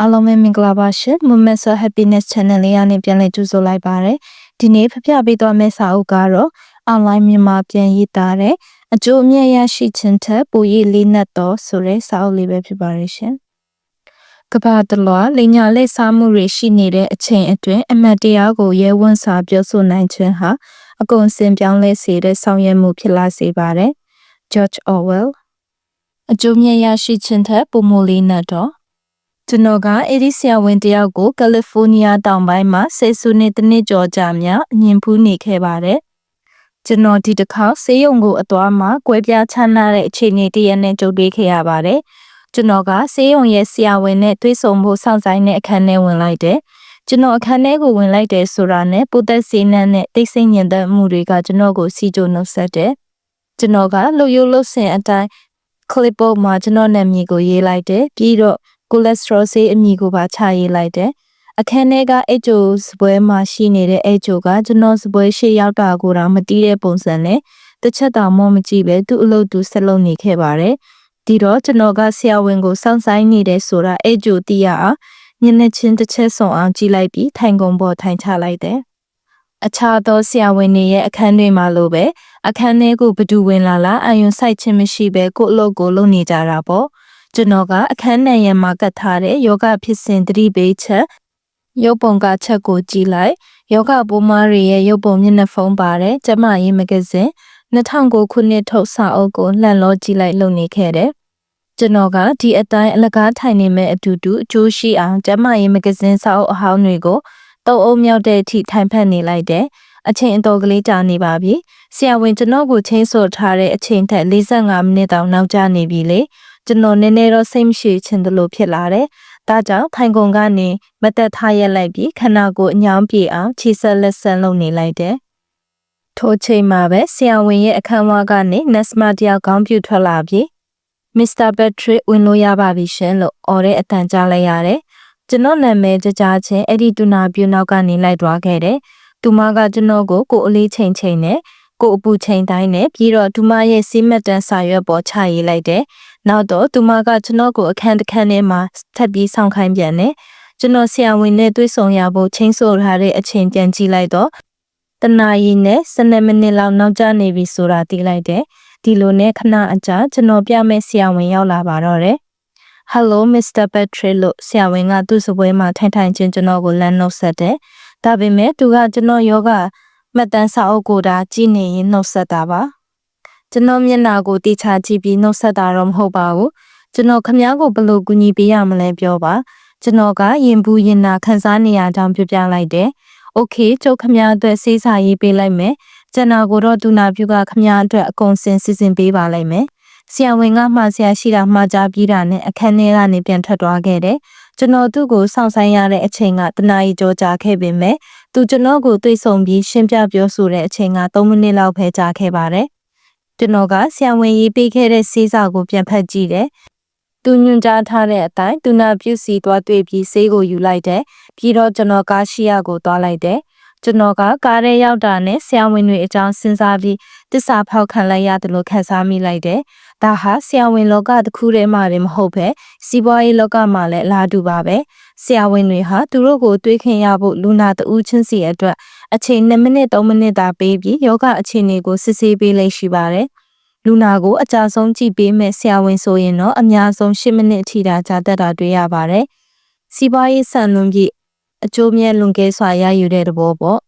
အားလုံးပဲမင်္ဂလာပါရှင် Moment So Happiness Channel လေးကနေပြန်လည်ကြိုဆိုလိုက်ပါရယ်ဒီနေ့ဖဖပေးသွားမယ့်စာအုပ်ကတော့ online မြန်မာပြန်ရေးသားတဲ့အကျိုးအမြတ်ရရှိခြင်းထက်ပိုရေးလေးနက်တော့ဆိုတဲ့စာအုပ်လေးပဲဖြစ်ပါရယ်ရှင်ကဘာတလွားလင်ညာလက်စားမှုတွေရှိနေတဲ့အချိန်အတွင်းအမတ်တရားကိုရဲဝံ့စွာပြောဆိုနိုင်ခြင်းဟာအကုန်စင်ပြောင်းလဲစေတဲ့ဆောင်ရွက်မှုဖြစ်လာစေပါတယ် George Orwell အကျိုးမြတ်ရရှိခြင်းထက်ပိုမိုလေးနက်တော့ ကျွန်တော်ကအဲ့ဒီဆရာဝန်တယောက်ကိုကယ်လီဖိုးနီးယားတောင်ပိုင်းမှာဆယ်စုနှစ်တစ်နှစ်ကျော်ကြာမြအငင်ဖူးနေခဲ့ပါတယ်။ကျွန်တော်ဒီတစ်ခါဆေးရုံကိုအသွားမှာကွဲပြားချမ်းသာတဲ့အခြေအနေတရနဲ့ကြုံတွေ့ခဲ့ရပါတယ်။ကျွန်တော်ကဆေးရုံရဲ့ဆရာဝန်နဲ့တွေ့ဆုံဖို့စောင့်ဆိုင်တဲ့အခန်းထဲဝင်လိုက်တယ်။ကျွန်တော်အခန်းထဲကိုဝင်လိုက်တယ်ဆိုတာနဲ့ပိုသက်စေးနှံနဲ့တိတ်ဆိတ်ညင်သက်မှုတွေကကျွန်တော်ကိုစီကြိုနှုတ်ဆက်တယ်။ကျွန်တော်ကလှုပ်ရုပ်လှုပ်ဆင်အတိုင်း clipboard မှာကျွန်တော်နာမည်ကိုရေးလိုက်တယ်ပြီးတော့ ကိုလက်စထရောဆေးအမည်ကိုပါချရေးလိုက်တယ်အခန်းထဲကအဲ့ဂျိုစပွဲမှာရှိနေတဲ့အဲ့ဂျိုကကျွန်တော်စပွဲရှေ့ရောက်တာကိုတော့မတီးတဲ့ပုံစံနဲ့တစ်ချက်တောင်မောမကြည့်ပဲသူ့အလုပ်သူဆက်လုပ်နေခဲ့ပါတယ်ဒီတော့ကျွန်တော်ကဆရာဝန်ကိုစောင့်ဆိုင်နေတယ်ဆိုတာအဲ့ဂျိုတီးရအောင်ညနေချင်းတစ်ချက်ဆုံအောင်ကြည့်လိုက်ပြီးထိုင်ကုန်ပေါ်ထိုင်ချလိုက်တယ်အခြားသောဆရာဝန်တွေရဲ့အခန်းတွေမှာလိုပဲအခန်းထဲကိုဘသူဝင်လာလာအယွန်ဆိုင်ခြင်းမရှိပဲကို့အလုပ်ကိုလုပ်နေကြတာပေါ့ ကျွန်တော်ကအခန်းနံရံမှာကတ်ထားတဲ့ယောဂဖြစ်စဉ်သတိပေးချက်ရုပ်ပုံကချက်ကိုကြည့်လိုက်ယောဂပိုးမားတွေရဲ့ရုပ်ပုံမျက်နှာဖုံးပါတယ်ကျမရေးမဂဇင်း2009ခုနှစ်ထုတ်စာအုပ်ကိုလှန်လို့ကြည့်လိုက်လုပ်နေခဲ့တယ်ကျွန်တော်ကဒီအတိုင်းအလကားထိုင်နေမဲ့အတူတူအကျိုးရှိအောင်ကျမရေးမဂဇင်းစာအုပ်အဟောင်းတွေကိုတုံအုံမြောက်တဲ့အထိထိုင်ဖက်နေလိုက်တယ်အချိန်အတော်ကလေးကြာနေပါပြီဆရာဝန်ကျွန်တော်ကိုချင်းဆိုထားတဲ့အချိန်ထက်45မိနစ်တောင်နောက်ကျနေပြီလေ ကျွန်တော်နည်းနည်းတော့စိတ်မရှိချင်သလိုဖြစ်လာတယ်။ဒါကြောင့်ထိုင်ကုန်ကနေမသက်ထားရက်လိုက်ပြီးခန္ဓာကိုယ်အညောင်းပြေအောင်ခြေဆက်လက်ဆန်လုပ်နေလိုက်တယ်။ထိုချိန်မှာပဲဆရာဝန်ရဲ့အခန်းဝါကနေနက်စမတယောက်ခေါင်းပြူထွက်လာပြီးမစ္စတာဘက်ထရစ်ဝင်လို့ရပါပြီရှင်လို့អော်တဲ့အတန်ကြားလိုက်ရတယ်။ကျွန်တော်နာမည်ကြကြချင်းအဲ့ဒီတူနာပြူနောက်ကနေလိုက်သွားခဲ့တယ်။သူမကကျွန်တော်ကိုကိုအလေးချိန်ချိန်နဲ့ကိုအပူချိန်တိုင်းနဲ့ပြီးတော့ဒူမရဲ့စီးမက်တန်စာရွက်ပေါ်ချရေးလိုက်တယ်။ နောက်တော့ဒူမကကျွန်တော်ကိုအခန်းတစ်ခန်းထဲမှာထပ်ပြီးဆောင်ခိုင်းပြန်တယ်။ကျွန်တော်ဆရာဝန်နဲ့တွေ့ဆုံရဖို့ချိန်ဆိုထားတဲ့အချိန်ပြန်ကြည့်လိုက်တော့တနာရီနဲ့12မိနစ်လောက်နောက်ကျနေပြီဆိုတာသိလိုက်တယ်။ဒီလိုနဲ့ခဏအကြာကျွန်တော်ပြမဲ့ဆရာဝန်ရောက်လာပါတော့တယ်။ Hello Mr. Patrick လို့ဆရာဝန်ကသူ့စပွဲမှာထိုင်ထိုင်ချင်းကျွန်တော်ကိုလမ်းနှုတ်ဆက်တယ်။ဒါပေမဲ့သူကကျွန်တော်ယောဂမှတ်တမ်းစာအုပ်ကိုဒါကြည့်နေရင်နှုတ်ဆက်တာပါ ကျွန်တော်မျက်နှာကိုတိချကြည့်ပြီးနှုတ်ဆက်တာတော့မဟုတ်ပါဘူးကျွန်တော်ခမားကိုဘယ်လိုကူညီပေးရမလဲပြောပါကျွန်တော်ကရင်ဘူးရင်နာခန်းစားနေရကြောင်းပြောပြလိုက်တယ်โอเคကျုပ်ခမားအတွက်စေးစာရေးပေးလိုက်မယ်ကျွန်တော်ကိုတော့ဒူနာပြူကခမားအတွက်အကုန်စင်စီစဉ်ပေးပါလိုက်မယ်ဆရာဝန်ကမှားဆရာရှိတာမှားကြပြီးတာနဲ့အခန်းထဲကနေပြန်ထွက်သွားခဲ့တယ်ကျွန်တော်သူ့ကိုစောင့်ဆိုင်ရတဲ့အချိန်ကတနာရီကြောကြာခဲ့ပေမဲ့သူကျွန်တော်ကိုတွေ့ဆုံပြီးရှင်းပြပြောဆိုတဲ့အချိန်က3မိနစ်လောက်ပဲကြာခဲ့ပါတယ်။ ကျွန်တော်ကဆရာဝန်ရေးပေးခဲ့တဲ့ဆေးစာကိုပြန်ဖတ်ကြည့်တယ်။သူညွှန်ကြားထားတဲ့အတိုင်းသူနာပြုစီသွားတွေ့ပြီးဆေးကိုယူလိုက်တယ်။ပြီးတော့ကျွန်တော်ကားရှိရကိုသွားလိုက်တယ်။ကျွန်တော်ကကားထဲရောက်တာနဲ့ဆရာဝန်တွေအကြောင်းစဉ်းစားပြီးတစ္ဆာဖောက်ခံလိုက်ရတယ်လို့ခံစားမိလိုက်တယ်။ဒါဟာဆရာဝန်လောကတစ်ခုတည်းမှလည်းမဟုတ်ပဲစီးပွားရေးလောကမှာလည်းအလားတူပါပဲဆရာဝန်တွေဟာသူတို့ကိုတွေးခင်ရဖို့လူနာတဦးချင်းစီအတွက် အချိန်2မိနစ်3မိနစ်သာပေးပြီးယောဂအခြေအနေကိုစစ်ဆေးပေးလိမ့်ရှိပါတယ်လူနာကိုအကြဆုံးကြည့်ပေးမဲ့ဆရာဝန်ဆိုရင်တော့အများဆုံး10မိနစ်အထိသာကြာတတ်တာတွေ့ရပါတယ်စီးပွားရေးဆန်လွန်ပြီးအကျိုးမြတ်လွန်ကဲစွာရယူတဲ့သဘောပေါ့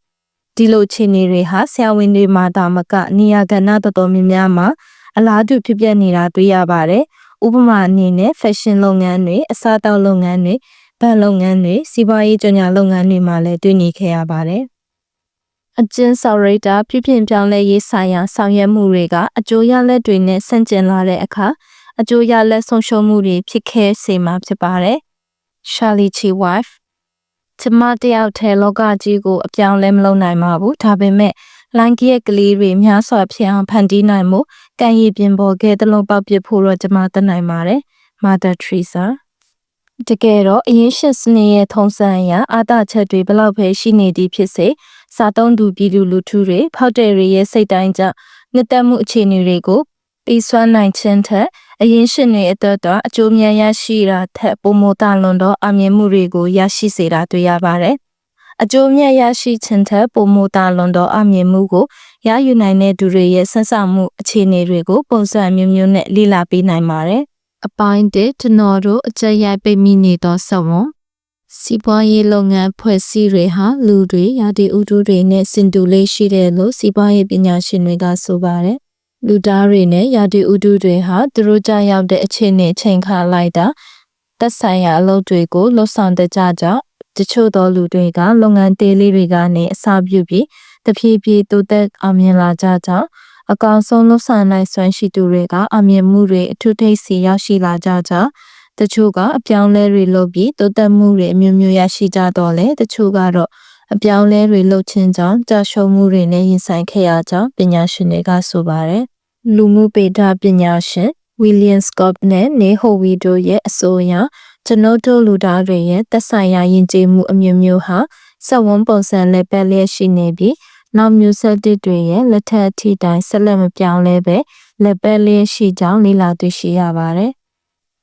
ဒီလိုအခြေအနေတွေဟာဆရာဝန်တွေမှာတာမကနေရာကဏ္ဍတော်တော်များများမှာအလားတူဖြစ်ပျက်နေတာတွေ့ရပါတယ်။ဥပမာအနေနဲ့ fashion လုပ်ငန်းတွေအစားအသောက်လုပ်ငန်းတွေဗန်လုပ်ငန်းတွေစီးပွားရေးကြော်ညာလုပ်ငန်းတွေမှာလည်းတွေ့နေခဲ့ရပါတယ်။ အကျဉ်းဆော်ရိတာပြပြင်းပြောင်းလဲရေးဆိုင်ရာဆောင်ရွက်မှုတွေကအကျိုးရလဒ်တွေနဲ့ဆန့်ကျင်လာတဲ့အခါအကျိုးရလဒ်ဆုံးရှုံးမှုတွေဖြစ်ခဲ့စေမှာဖြစ်ပါတယ်။ Charlie Chi wife ကျမတယောက်ထဲလောကကြီးကိုအပြောင်းလဲမလုပ်နိုင်ပါဘူးဒါပေမဲ့လိုင်းကရဲ့ကလေးတွေများစွာဖြစ်အောင်ဖန်တီးနိုင်မှုကံရည်ပြင်ပေါ်ခဲ့သလုံးပေါက်ပစ်ဖို့တော့ကျမတတ်နိုင်ပါတယ် Mother Teresa တကယ်တော့အရင်ရှစ်စနစ်ရဲ့ထုံးစံအရအာသချက်တွေဘလောက်ပဲရှိနေသည်ဖြစ်စေ စာသုံးသူပြည်သူလူထုတွေဖောက်တဲ့တွေရဲ့စိတ်တိုင်းကြောင့်နှစ်သက်မှုအခြေအနေတွေကိုပြီးစွမ်းနိုင်ခြင်းထက်အရင်ရှင်တွေအတွက်တော့အကျိုးများရရှိတာထက်ပိုမိုတာလွန်သောအမြင်မှုတွေကိုရရှိစေတာတွေ့ရပါတယ်။အကျိုးမြတ်ရရှိခြင်းထက်ပိုမိုတာလွန်သောအမြင်မှုကိုရယူနိုင်တဲ့သူတွေရဲ့ဆက်ဆံမှုအခြေအနေတွေကိုပုံစံမျိုးမျိုးနဲ့လေ့လာပေးနိုင်ပါတယ်။အပိုင်းတစ်ကျွန်တော်တို့အကြက်ရိုက်ပိတ်မိနေသောစဝွန် စီးပွားရေးလုပ်ငန်းဖွဲ့စည်းတွေဟာလူတွေရာသီဥတုတွေနဲ့စင်တူလေးရှိတယ်လို့စီးပွားရေးပညာရှင်တွေကဆိုပါတယ်။လူသားတွေနဲ့ရာသီဥတုတွေဟာသူတို့ကြောင့်ရောက်တဲ့အခြေအနေချိန်ခါလိုက်တာသက်ဆိုင်ရာအလုပ်တွေကိုလှုပ်ဆောင်တကြကြောင့်တချို့သောလူတွေကလုပ်ငန်းသေးလေးတွေကနေအစာပြုပြီးတဖြည်းဖြည်းတိုးတက်အောင်မြင်လာကြကြောင်းအကောင်ဆုံးလှုပ်ဆောင်နိုင်စွမ်းရှိသူတွေကအမြင်မှုတွေအထုထိပ်စီရောက်ရှိလာကြကြောင်း တချို့ကအပြောင်းလဲတွေလုပ်ပြီးတိုးတက်မှုတွေအမျိုးမျိုးရရှိကြတော့လေတချို့ကတော့အပြောင်းလဲတွေလုပ်ခြင်းကြောင့်ကြာရှုံးမှုတွေနဲ့ရင်ဆိုင်ခဲ့ရကြောင်းပညာရှင်တွေကဆိုပါတယ်လူမှုပေဒပညာရှင် William Scott နဲ့ Neil Howe တို့ရဲ့အဆိုအရကျွန်ုပ်တို့လူသားတွေရဲ့သက်ဆိုင်ရာယဉ်ကျေးမှုအမျိုးမျိုးဟာစက်ဝန်းပုံစံလက်ပတ်လျက်ရှိနေပြီးနောက်မျိုးဆက်တစ်တွေရဲ့လက်ထက်အထိတိုင်းဆက်လက်မပြောင်းလဲပဲလက်ပတ်လျက်ရှိကြောင်းလေ့လာတွေ့ရှိရပါတယ်။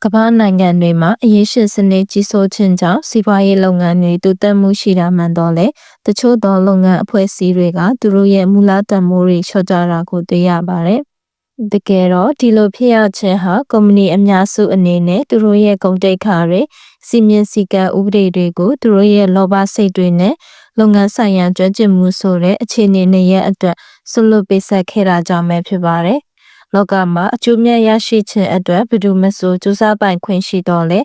ကမ္ဘာနိုင်ငံတွေမှာအရေးရှင်စနစ်ကြီးစိုးခြင်းကြောင့်စီးပွားရေးလုပ်ငန်းတွေတိုးတက်မှုရှိတာမှန်တော့လေတချို့သောလုပ်ငန်းအဖွဲ့အစည်းတွေကသူတို့ရဲ့မူလတန်မိုးတွေလျှော့ကြတာကိုတွေ့ရပါတယ်။တကယ်တော့ဒီလိုဖြစ်ရခြင်းဟာကုမ္ပဏီအများစုအနေနဲ့သူတို့ရဲ့ဂုဏ်တိတ်ခါတွေစီမင်းစည်းကမ်းဥပဒေတွေကိုသူတို့ရဲ့လောဘစိတ်တွေနဲ့လုပ်ငန်းဆိုင်ရာကျွမ်းကျင်မှုဆိုတဲ့အခြေအနေနဲ့ရဲ့အတွက်ဆွလွတ်ပေးဆက်ခဲ့တာကြောင့်ပဲဖြစ်ပါတယ်။ လောကမှာအကျိုးမြတ်ရရှိခြင်းအတွက်ဘယ်သူမှဆိုစူးစမ်းပိုင်ခွင့်ရှိတော့လေ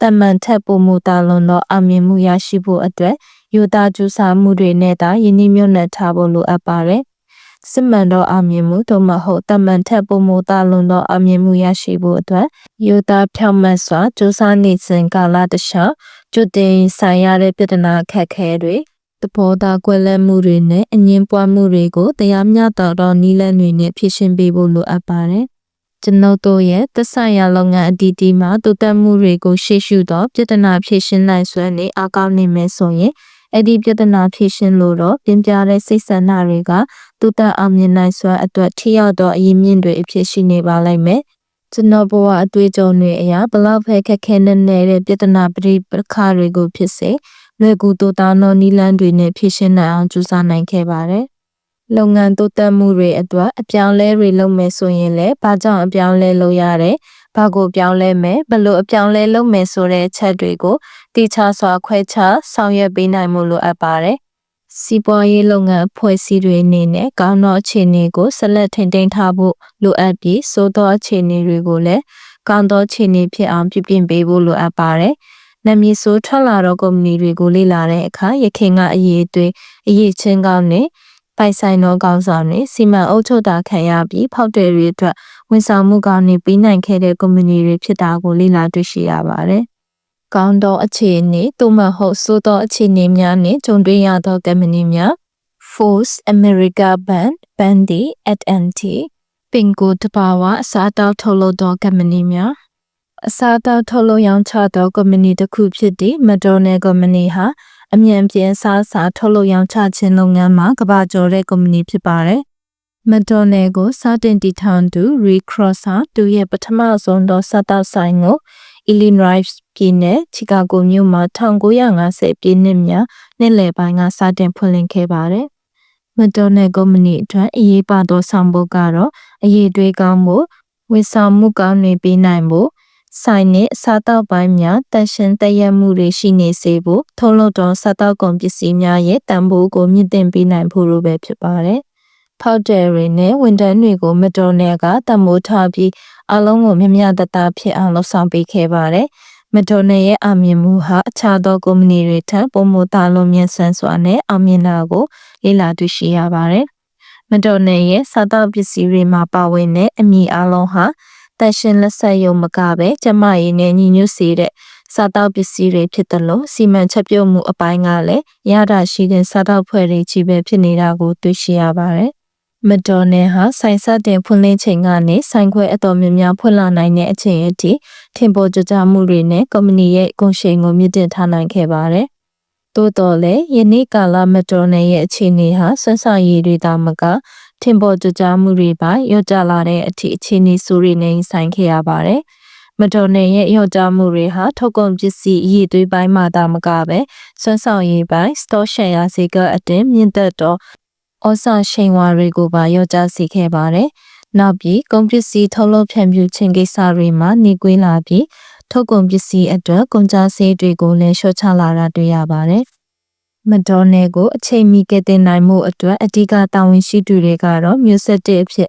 တမန်ထက်ပုံမူတာလွန်သောအမြင်မှုရရှိဖို့အတွက်ယူသားကျူးစာမှုတွေနဲ့သာယဉ်ကျေးမြတ်နဲ့ထားဖို့လိုအပ်ပါတယ်။စစ်မှန်သောအမြင်မှုသို့မဟုတ်တမန်ထက်ပုံမတာလွန်သောအမြင်မှုရရှိဖို့အတွက်ယူသားဖြောင့်မတ်စွာစူးစမ်းနေစဉ်ကာလတခြားကျွတ်တင်ဆိုင်ရတဲ့ပြဿနာခက်ခဲတွေ တဘောသားကွက်လက်မှုတွေနဲ့အငင်းပွားမှုတွေကိုတရားမျှတသောနည်းလမ်းတွေနဲ့ဖြေရှင်းပေးဖို့လိုအပ်ပါတယ်။ကျွန်ုပ်တို့ရဲ့သက်ဆိုင်ရာလုပ်ငန်းအတီးတီးမှာတိုးတက်မှုတွေကိုရှေ့ရှုသောပြဿနာဖြေရှင်းနိုင်စွမ်းနဲ့အကောင်းနေမယ်ဆိုရင်အဲ့ဒီပြဿနာဖြေရှင်းလို့တော့ပြင်ပြတဲ့စိတ်ဆန္ဒတွေကတူတအောင်မြင်နိုင်စွာအတွက်ထိရောက်သောအရင်မြင့်တွေအဖြစ်ရှိနေပါလိမ့်မယ်။ကျွန်တော်ဘဝအတွေ့အကြုံတွေအရာဘလောက်ပဲခက်ခဲနေနေတဲ့ပြဿနာပရိပခါတွေကိုဖြစ်စေ လွယ်ကူတိုးသားသောနည်းလမ်းတွေနဲ့ဖြေရှင်းနိုင်အောင်ကြိုးစားနိုင်ခဲ့ပါတယ်။လုပ်ငန်းတိုးတက်မှုတွေအတွက်အပြောင်းလဲတွေလုပ်မယ်ဆိုရင်လည်းဘာကြောင့်အပြောင်းလဲလုပ်ရတယ်ဘာကိုပြောင်းလဲမယ်ဘလို့အပြောင်းလဲလုပ်မယ်ဆိုတဲ့အချက်တွေကိုတိကျစွာခွဲခြားဆောင်ရွက်ပေးနိုင်မှုလိုအပ်ပါတယ်။စီးပွားရေးလုပ်ငန်းဖွဲ့စည်းတွေအနေနဲ့ကောင်းသောအခြေအနေကိုဆက်လက်ထိန်းသိမ်းထားဖို့လိုအပ်ပြီးစိုးသောအခြေအနေတွေကိုလည်းကောင်းသောအခြေအနေဖြစ်အောင်ပြုပြင်ပေးဖို့လိုအပ်ပါတယ်။ နမည်ဆိုထွက်လာသောကုမ္ပဏီတွေကိုလေ့လာတဲ့အခါရခင်ကအရေးအသွေးအရေးချင်းကောင်းနဲ့ပိုင်ဆိုင်သောကောင်းဆောင်တွေစီမံအုပ်ချုပ်တာခံရပြီးဖောက်တယ်တွေအတွက်ဝန်ဆောင်မှုကောင်းတွေပြီးနိုင်ခဲ့တဲ့ကုမ္ပဏီတွေဖြစ်တာကိုလေ့လာတွေ့ရှိရပါတယ်။ကောင်းသောအခြေအနေသို့မဟုတ်ဆိုးသောအခြေအနေများနဲ့ကြုံတွေ့ရသောကုမ္ပဏီများ Force America Band, Bandy, AT&T, Pingo တဘာဝအစားအသောက်ထုတ်လုပ်သောကုမ္ပဏီများ အစားအသောက်ထုတ်လုပ်ရောင်းချသောကုမ္ပဏီတစ်ခုဖြစ်သည့် McDonald ကုမ္ပဏီဟာအမြန်ပြင်းစားစာထုတ်လုပ်ရောင်းချခြင်းလုပ်ငန်းမှာကမ္ဘာကျော်တဲ့ကုမ္ပဏီဖြစ်ပါတယ်။မက်ဒိုနယ်ကိုစတင်တည်ထောင်သူ Ray Cross ဟာသူရဲ့ပထမဆုံးသောစတောက်ဆိုင်ကို Illinois ပြည်နယ်ချီကာဂိုမြို့မှာ1950ပြည့်နှစ်များနှစ်လယ်ပိုင်းကစတင်ဖွင့်လှစ်ခဲ့ပါတယ်။မက်ဒိုနယ်ကုမ္ပဏီအတွက်အရေးပါသောဆောင်ပုဒ်ကတော့အရေးတွေးကောင်းမှုဝန်ဆောင်မှုကောင်းတွေပေးနိုင်ဖို့ ဆိုင်နှင့်စားတောက်ပိုင်းများတန်ရှင်းတရက်မှုတွေရှိနေစေဖို့ထုံးလုပ်သောစားတောက်ကုန်ပစ္စည်းများရဲ့တန်ဖိုးကိုမြင့်တင်ပေးနိုင်ဖို့လိုပဲဖြစ်ပါတယ်။ဖောက်တယ်တွေနဲ့ဝန်ထမ်းတွေကိုမတော်နယ်ကတမိုးထားပြီးအလုံးကိုမြမြတတဖြစ်အောင်လှုပ်ဆောင်ပေးခဲ့ပါတယ်။မတော်နယ်ရဲ့အမြင်မှုဟာအခြားသောကုမ္ပဏီတွေထက်ပုံမတာလုံးမြင့်ဆန်းစွာနဲ့အောင်မြင်တာကိုလေ့လာတွေ့ရှိရပါတယ်။မတော်နယ်ရဲ့စားတောက်ပစ္စည်းတွေမှာပါဝင်တဲ့အမည်အလုံးဟာ တန်ရှင်လက်ဆက်ရုံမကပဲကျမရည်နဲ့ညီညွတ်စေတဲ့စားတောက်ပစ္စည်းတွေဖြစ်တယ်လို့စီမံချက်ပြုတ်မှုအပိုင်းကလည်းရတာရှိတဲ့စားတောက်ဖွဲ့တွေကြီးပဲဖြစ်နေတာကိုတွေ့ရှိရပါတယ်။မက်ဒေါ်နယ်ဟာဆိုင်ဆက်တင်ဖွင့်လှစ်ချိန်ကနေဆိုင်ခွဲအတော်များများဖွင့်လာနိုင်တဲ့အချိန်အထိထင်ပေါ်ကြကြမှုတွေနဲ့ကုမ္ပဏီရဲ့ကုန်ရှိန်ကိုမြင့်တင်ထားနိုင်ခဲ့ပါတယ်။သို့တော်လည်းယနေ့ကာလမက်ဒေါ်နယ်ရဲ့အခြေအနေဟာဆွမ်းဆောင်ရည်တွေသာမက ထင်ပေါ်ကြကြမှုတွေပါရော့ကျလာတဲ့အထိအခြေအနေဆိုးတွေနဲ့ဆိုင်ခဲ့ရပါတယ်။မတော်နယ်ရဲ့ရော့ကျမှုတွေဟာထုတ်ကုန်ပစ္စည်းအရေးသွေးပိုင်းမှာသာမကပဲစွမ်းဆောင်ရည်ပိုင်း store share ဈေးကအတင်းမြင့်တက်တော့ဩဇာရှိန်ဝါတွေကိုပါရော့ကျစေခဲ့ပါတယ်။နောက်ပြီးကုန်ပစ္စည်းထုတ်လုပ်ဖြန့်ဖြူးခြင်းကိစ္စတွေမှာနှီးကွေးလာပြီးထုတ်ကုန်ပစ္စည်းအတွက်ကုန်ကျစရိတ်တွေကိုလည်းလျှော့ချလာတာတွေ့ရပါတယ်။ မတော်နယ်ကိုအချိန်မီကယ်တင်နိုင်မှုအတွက်အဓိကတာဝန်ရှိသူတွေကတော့မျိုးဆက်တဲ့အဖြစ်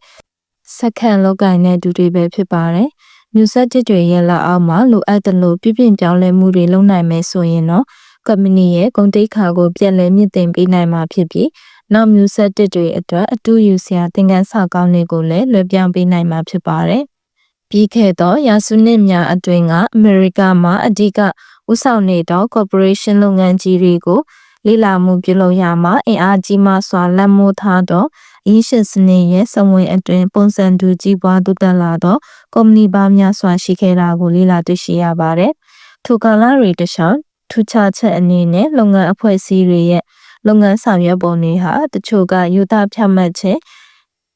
စက္ကန့်လောက်ကင်တဲ့သူတွေပဲဖြစ်ပါတယ်။မျိုးဆက်တစ်တွေရဲ့လက်အောက်မှာလိုအပ်တဲ့လို့ပြပြပြောင်းလဲမှုတွေလုပ်နိုင်မယ်ဆိုရင်တော့ကမ္ပဏီရဲ့ဂုဏ်သိက္ခာကိုပြန်လည်မြင့်တင်ပေးနိုင်မှာဖြစ်ပြီးနောက်မျိုးဆက်တစ်တွေအတွက်အတူယူစရာသင်ခန်းစာကောင်းတွေကိုလည်းလွှဲပြောင်းပေးနိုင်မှာဖြစ်ပါတယ်။ပြီးခဲ့သောရာစုနှစ်များအတွင်းကအမေရိကမှာအဓိကဥဆောင်နေသော corporation လုပ်ငန်းကြီးတွေကို လေ့လာမှုပြုလုပ်ရမှာအင်အားကြီးမှစွာလက်မိုးထားသောအင်းရှင်စနစ်ရဲ့စဝင်အတွင်းပုံစံတူကြီးပွားတိုးတက်လာသောကုမ္ပဏီပါများစွာရှိခဲ့တာကိုလေ့လာတွေ့ရှိရပါတယ်။ထိုကာလတွေတခြားထူးခြားချက်အနေနဲ့လုပ်ငန်းအဖွဲ့အစည်းတွေရဲ့လုပ်ငန်းဆောင်ရွက်ပုံတွေဟာတချို့ကယူသားဖြတ်မှတ်ခြင်း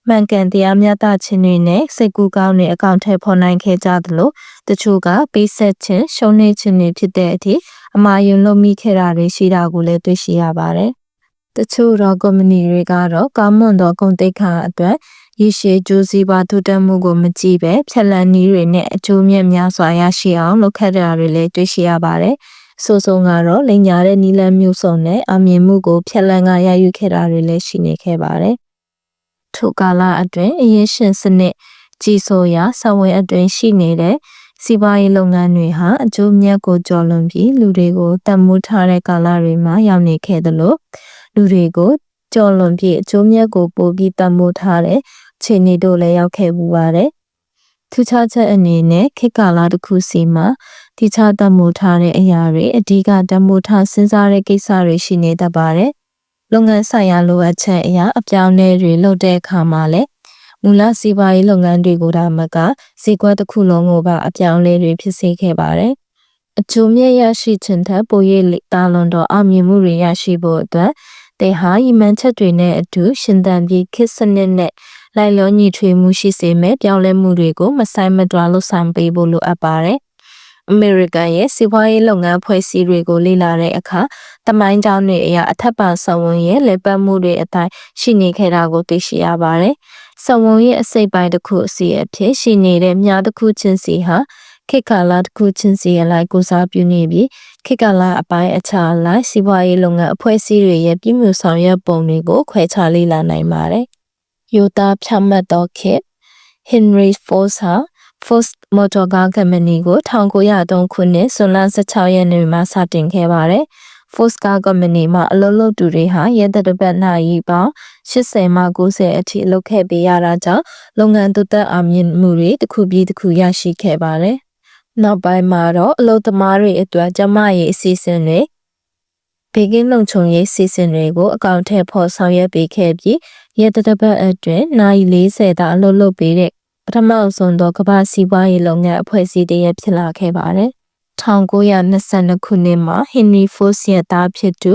မှန်ကန်တရားမျှတခြင်းတွေနဲ့စိတ်ကူးကောင်းတဲ့အကောင့်ထဲပေါ်နိုင်ခဲ့ကြသလိုတချို့ကပေးဆက်ခြင်းရှုံးနေခြင်းတွေဖြစ်တဲ့အထိ အမှားယွင်းလုပ်မိခဲ့တာတွေရှိတာကိုလည်းတွေ့ရှိရပါတယ်။တချို့တော့ကုမ္ပဏီတွေကတော့ကောင်းမွန်သောကုန်သိက္ခာအတွက်ရည်ရှည်ကြိုးစည်းပါထူတက်မှုကိုမကြည့်ပဲဖြက်လန်းနည်းတွေနဲ့အကျိုးမြတ်များစွာရရှိအောင်လုပ်ခဲ့တာတွေလည်းတွေ့ရှိရပါတယ်။ဆိုဆုံးကတော့လိန်ညာတဲ့နီလန်းမျိုးစုံနဲ့အမြင်မှုကိုဖြက်လန်းကရယူခဲ့တာတွေလည်းရှိနေခဲ့ပါတယ်။ထိုကာလအတွင်းအရင်ရှင်စနစ်ကြီးဆိုရာဆဝင်အတွင်းရှိနေတဲ့ စီးပွားရေးလုပ်ငန်းတွေဟာအကျိုးမြတ်ကိုကျော်လွန်ပြီးလူတွေကိုတတ်မှုထားတဲ့ကာလတွေမှာရောက်နေခဲ့သလိုလူတွေကိုကျော်လွန်ပြီးအကျိုးမြတ်ကိုပိုပြီးတတ်မှုထားတဲ့ခြေနေတို့လည်းရောက်ခဲ့ပူပါတယ်။ထူးခြားချက်အနေနဲ့ခေတ်ကာလတစ်ခုစီမှာတိကျတတ်မှုထားတဲ့အရာတွေအဓိကတတ်မှုထားစဉ်းစားတဲ့ကိစ္စတွေရှိနေတတ်ပါတယ်။လုပ်ငန်းဆိုင်ရာလိုအပ်ချက်အရာအပြောင်းအလဲတွေလုပ်တဲ့အခါမှာလည်း မူလစီးပွားရေးလုပ်ငန်းတွေကိုဒါမှကဈေးကွက်တစ်ခုလုံးကိုပါအပြောင်းလဲတွေဖြစ်စေခဲ့ပါတယ်။အကျိုးမြတ်ရရှိခြင်းထက်ပို၍တာလွန်တော်အောင်မြင်မှုတွေရရှိဖို့အတွက်တေဟာယမန်ချက်တွေနဲ့အတူရှင်သန်ပြီးခစ်စနစ်နဲ့လိုက်လျောညီထွေမှုရှိစေမဲ့ပြောင်းလဲမှုတွေကိုမဆိုင်မတွာလို့ဆောင်ပေးဖို့လိုအပ်ပါတယ်။အမေရိကန်ရဲ့စီးပွားရေးလုပ်ငန်းဖွဲ့စည်းတွေကိုလေ့လာတဲ့အခါတမိုင်းကြောင်းတွေအရာအထက်ပါဆောင်ဝင်ရဲ့လက်ပတ်မှုတွေအတိုင်းရှိနေခဲ့တာကိုသိရှိရပါတယ်။ စဝုံရဲ့အစိတ်ပိုင်းတစ်ခုအစီအဖြစ်ရှိနေတဲ့မြားတစ်ခုချင်းစီဟာခေတ်ကာလတစ်ခုချင်းစီအလိုက်ကိုစားပြုနေပြီးခေတ်ကာလအပိုင်းအခြားအလိုက်စီးပွားရေးလုပ်ငန်းအဖွဲ့အစည်းတွေရဲ့ပြည်မှုဆောင်ရွက်ပုံတွေကိုခွဲခြားလေ့လာနိုင်ပါတယ်။ယူတာဖြတ်မှတ်သောခေတ် Henry Ford ဟာ Ford Motor Car Company ကို1903ခုနှစ်ဇွန်လ16ရက်နေ့မှာစတင်ခဲ့ပါတယ်။ Fosca Company မှာအလုပ်လုပ်သူတွေဟာရဲတပ်တပတ်နာရီပေါင်း80မှ90အထိအလုပ်ခဲ့ပေးရတာကြောင့်လုပ်ငန်းတိုးတက်အောင်မြင်မှုတွေတစ်ခုပြီးတစ်ခုရရှိခဲ့ပါတယ်။နောက်ပိုင်းမှာတော့အလုပ်သမားတွေအတွက်ကျမရေးအစီအစဉ်တွေဘေကင်းလုံခြုံရေးစီစဉ်တွေကိုအကောင့်ထဲပေါ်ဆောင်ရွက်ပေးခဲ့ပြီးရဲတတပတ်အတွင်းနိုင်40တာအလုပ်လုပ်ပေးတဲ့ပထမဆုံးသောကမ္ဘာစီးပွားရေးလုပ်ငန်းအဖွဲ့အစည်းတည်းဖြစ်လာခဲ့ပါတယ် 1922ခုနှစ်မှာ Henry Ford ရဲ့သားဖြစ်သူ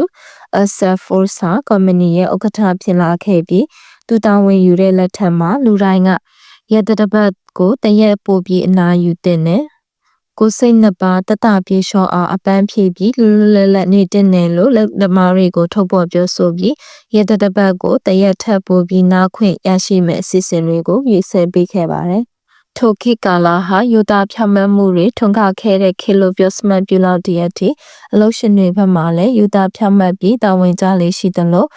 Asa Ford ဟာကုမ္ပဏီရဲ့ဥက္ကဋ္ဌဖြစ်လာခဲ့ပြီးသူတာဝန်ယူတဲ့လက်ထက်မှာလူတိုင်းကရတတပတ်ကိုတရက်ပို့ပြီးအနာယူတဲ့နဲ့ကိုစိတ်နှစ်ပါးတတပြေလျှော့အောင်အပန်းဖြေပြီးလူလူလက်လက်နေတင်တယ်လို့လက်သမားတွေကိုထုတ်ပေါ်ပြောဆိုပြီးရတတပတ်ကိုတရက်ထပ်ပို့ပြီးနားခွင့်ရရှိမဲ့အစီအစဉ်တွေကိုရွေးဆဲပေးခဲ့ပါတယ် ထိုခေတ်ကာလဟာယူတာဖြတ်မှတ်မှုတွေထွန်းကားခဲ့တဲ့ခေတ်လို့ပြောစမှတ်ပြုလောက်တည်းအထိအလုရှင်တွေဘက်မှလည်းယူတာဖြတ်မှတ်ပြီးတာဝန်ကြလေးရှိတယ်လို့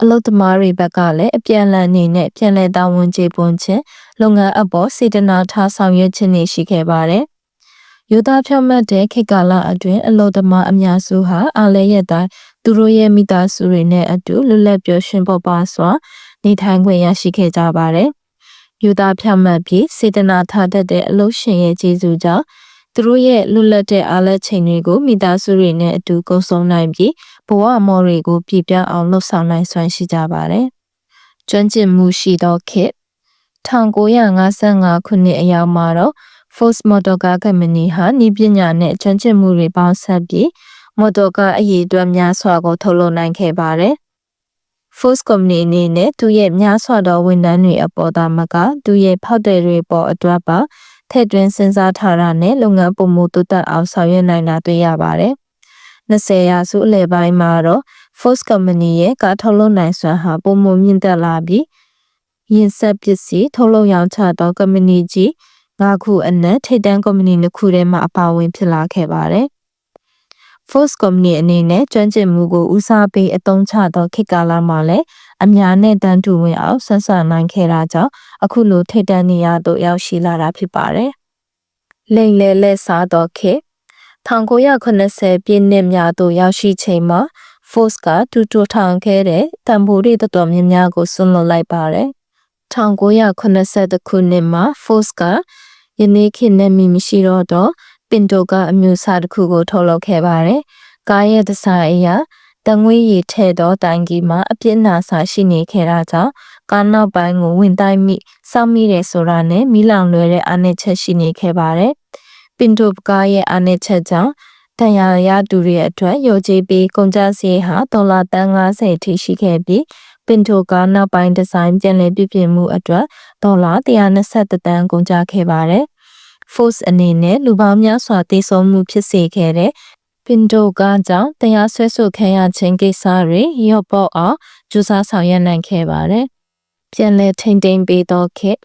အလုသမားတွေဘက်ကလည်းအပြန်လည်အနေနဲ့ပြန်လည်တာဝန်ကျေပွန်ခြင်းလုပ်ငန်းအပေါ်စေတနာထားဆောင်ရွက်ခြင်းတွေရှိခဲ့ပါတယ်။ယူသားဖြောက်မှတ်တဲ့ခေတ်ကာလအတွင်းအလုသမားအများစုဟာအားလည်းရဲ့တိုင်းသူတို့ရဲ့မိသားစုတွေနဲ့အတူလွတ်လပ်ပျော်ရွှင်ပေါ်ပါစွာနေထိုင်ခွင့်ရရှိခဲ့ကြပါတယ်။ ယူသားဖြတ်မှတ်ပြီးစေတနာထားတတ်တဲ့အလုပ်ရှင်ရဲ့ကျေးဇူးကြောင့်သူတို့ရဲ့လွတ်လပ်တဲ့အားလက်ချိန်တွေကိုမိသားစုတွေနဲ့အတူကုံဆုံးနိုင်ပြီးဘဝမော်တွေကိုပြပြအောင်လှုပ်ဆောင်နိုင်စွမ်းရှိကြပါတယ်။ကျွမ်းကျင်မှုရှိသောခေတ်1955ခုနှစ်အရောက်မှာတော့ Force Motor Car Company ဟာဤပညာနဲ့ကျွမ်းကျင်မှုတွေပေါင်းစပ်ပြီးမော်တော်ကားအရေးအတွက်များစွာကိုထုတ်လုပ်နိုင်ခဲ့ပါတယ်။ Force Company အနေနဲ့သူရဲ့များစွာသောဝန်ထမ်းတွေအပေါ်သာမကသူရဲ့ဖောက်တယ်တွေပေါ်အတွက်ပါထည့်သွင်းစဉ်းစားထားတာနဲ့လုပ်ငန်းပုံမှုတိုးတက်အောင်ဆောင်ရွက်နိုင်တာတွေ့ရပါတယ်။20ရာစုအလယ်ပိုင်းမှာတော့ Force Company ရဲ့ကားထုတ်လုပ်နိုင်စွမ်းဟာပုံမှုမြင့်တက်လာပြီးရင်ဆက်ပစ္စည်းထုတ်လုပ်ရောင်းချသော company ကြီး၅ခုအနက်ထိပ်တန်း company တစ်ခုထဲမှာအပါအဝင်ဖြစ်လာခဲ့ပါတယ်။ Force Company အနေနဲ့ကျွမ်းကျင်မှုကိုဦးစားပေးအသုံးချသောခေတ်ကာလမှာလည်းအများနဲ့တန်းတူဝင်အောင်ဆက်ဆံနိုင်ခဲ့တာကြောင့်အခုလိုထိပ်တန်းနေရာသို့ရောက်ရှိလာတာဖြစ်ပါတယ်။လိမ်လဲလက်စားသောခေတ်1980ပြည့်နှစ်များသို့ရောက်ရှိချိန်မှာ Force ကတူတူထောင်ခဲ့တဲ့တံပိုးတွေတော်တော်များများကိုဆွန့်လွတ်လိုက်ပါတယ်။1980ခုနှစ်မှာ Force ကယနေ့ခေတ်နဲ့မီမရှိတော့တော့ ပင်တိုကအမျိုးအစားတစ်ခုကို ထုတ်လုပ်ခဲ့ပါတယ်။ကားရဲ့ဒီဇိုင်းအရတငွေရည်ထဲ့သောတိုင်ကြီးမှာအပြစ်နာစာရှိနေခဲ့တာကြောင့်ကားနောက်ပိုင်းကိုဝင်တိုင်းမိစောင့်မိတယ်ဆိုတာနဲ့မိလောင်လွယ်တဲ့အားနည်းချက်ရှိနေခဲ့ပါတယ်။ပင်တိုကားရဲ့အားနည်းချက်ကြောင့်တန်ရာရသူတွေအတွက်ရောကြေးပြီးကုန်ကျစရိတ်ဟာဒေါ်လာ350ထိရှိခဲ့ပြီးပင်တိုကားနောက်ပိုင်းဒီဇိုင်းပြန်လည်ပြုပြင်မှုအတွက်ဒေါ်လာ120တန်းကုန်ကျခဲ့ပါတယ်။ Force အနေနဲ့လူပေါင်းများစွာတည်ဆုံမှုဖြစ်စေခဲ့တဲ့ပင်တိုကားကြောင့်တရားစွဲဆိုခံရခြင်းကိစ္စတွေရော့ပေါ့အောင်ကြိုးစားဆောင်ရွက်နိုင်ခဲ့ပါတယ်။ပြန်လည်ထိန်သိမ်းပေးသောခေတ်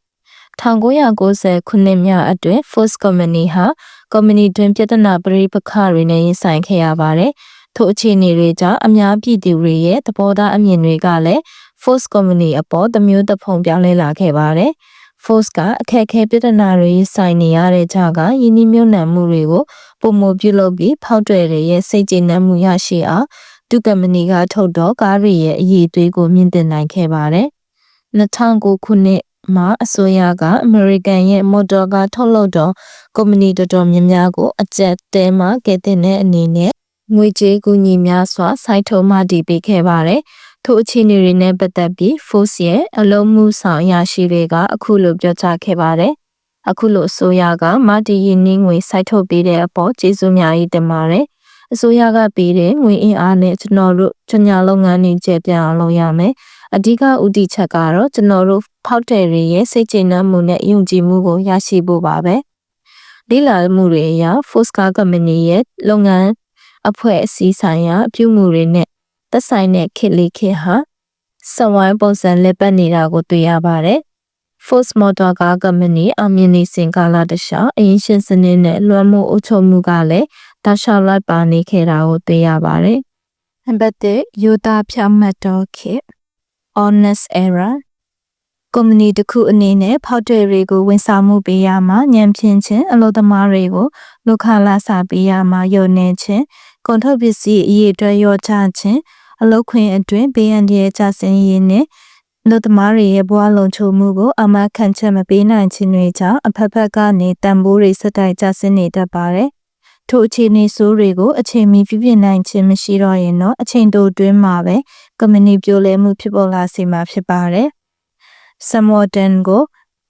1990ခုနှစ်များအတွင်း Force Company ဟာ Company တွင်ပြဿနာပရိပခတွေနဲ့ရင်ဆိုင်ခဲ့ရပါတယ်။ထိုအခြေအနေတွေကြောင့်အများပြည်သူတွေရဲ့သဘောထားအမြင်တွေကလည်း Force Company အပေါ်တမျိုးတစ်ဖုံပြောင်းလဲလာခဲ့ပါတယ်။ Force ကအခက်အခဲပြဿနာတွေဆိုင်နေရတဲ့ကြားကယင်းနှမြုံနှံမှုတွေကိုပုံမပြုလုပ်ပြီးဖောက်တယ်တွေရဲ့စိတ်ကျေနပ်မှုရရှိအောင်သူကမနီကထုတ်တော့ကားတွေရဲ့အရေးသွေးကိုမြင့်တင်နိုင်ခဲ့ပါတယ်။2009ခုနှစ်မှာအစိုးရကအမေရိကန်ရဲ့မော်တော်ကားထုတ်လုပ်တော့ကုမ္ပဏီတော်တော်များများကိုအကျက်တဲမှကဲတင်တဲ့အနေနဲ့ငွေကြေးကူညီများစွာစိုက်ထုံးမှတည်ပေးခဲ့ပါတယ်။ ထိုအခြေအနေတွေနဲ့ပတ်သက်ပြီး Force ရဲ့အလုံးမှုဆောင်ရရှိတွေကအခုလိုပြောကြားခဲ့ပါတယ်။အခုလိုအစိုးရကမတီရင်းနှင်းငွေစိုက်ထုတ်ပေးတဲ့အပေါ်ကျေးဇူးများကြီးတင်ပါတယ်။အစိုးရကပေးတဲ့ငွေအင်အားနဲ့ကျွန်တော်တို့ချညာလုပ်ငန်းတွေကျေပြန့်အောင်လုပ်ရမယ်။အဓိကဥတီချက်ကတော့ကျွန်တော်တို့ဖောက်တယ်တွေရဲ့စိတ်ကျေနပ်မှုနဲ့ယုံကြည်မှုကိုရရှိဖို့ပါပဲ။ဒီလာမှုတွေအရ Force Car Company ရဲ့လုပ်ငန်းအဖွဲ့အစည်းဆိုင်ရာအပြုမှုတွေနဲ့ သက်ဆိုင်တဲ့ခေတ်လေးခေတ်ဟာစဝိုင်းပုံစံလက်ပတ်နေတာကိုတွေ့ရပါတယ်။ Force Motor Car Company အမြင့်နေစဉ်ကာလတခြားအရင်ရှင်စနစ်နဲ့လွှမ်းမိုးအုပ်ချုပ်မှုကလည်းတောက်လျှောက်လိုက်ပါနေခဲ့တာကိုတွေ့ရပါတယ်။နံပါတ်1ယူတာဖြောင့်မတ်တော်ခေတ် honest error ကုမ္ပဏီတစ်ခုအနေနဲ့ဖောက်တယ်တွေကိုဝန်ဆောင်မှုပေးရမှာညံဖြင်းခြင်းအလို့သမားတွေကိုလူခလာစာပေးရမှာယုံနေခြင်းကုန်ထုတ်ပစ္စည်းအရေးအတွက်ရောချခြင်း အလုတ်ခွင်အတွင်းဘေးအန္တရာယ်ကြဆင်းရေးနဲ့လူသမားတွေရဲ့ဘဝလုံခြုံမှုကိုအမခံချက်မပေးနိုင်ခြင်းတွေကြောင့်အဖက်ဖက်ကနေတန်ဖိုးတွေစက်တိုက်ကြဆင်းနေတတ်ပါတယ်။ထိုအခြေအနေဆိုးတွေကိုအချိန်မီပြပြနိုင်ခြင်းမရှိတော့ရင်တော့အချိန်တိုတွင်းမှာပဲကွန်မြူနီပြိုလဲမှုဖြစ်ပေါ်လာစေမှာဖြစ်ပါတယ်။ Samwarden ကို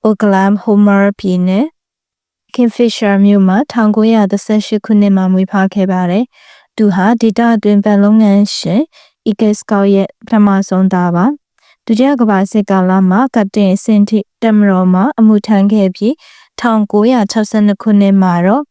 Oklahoma ပြည်နယ် Kingfisher မြို့မှာ1938ခုနှစ်မှာမွေးဖွားခဲ့ပါတယ်။သူဟာဒေတာအတွင်းဗန်လုံးငန်းရှင် Eagle Scout ရဲ့ပထမဆုံးသားပါ။ဒုတိယကမ္ဘာစစ်ကာလမှာကပတင်စင်တီတမရောမှာအမှုထမ်းခဲ့ပြီး1962ခုနှစ်မှာတော့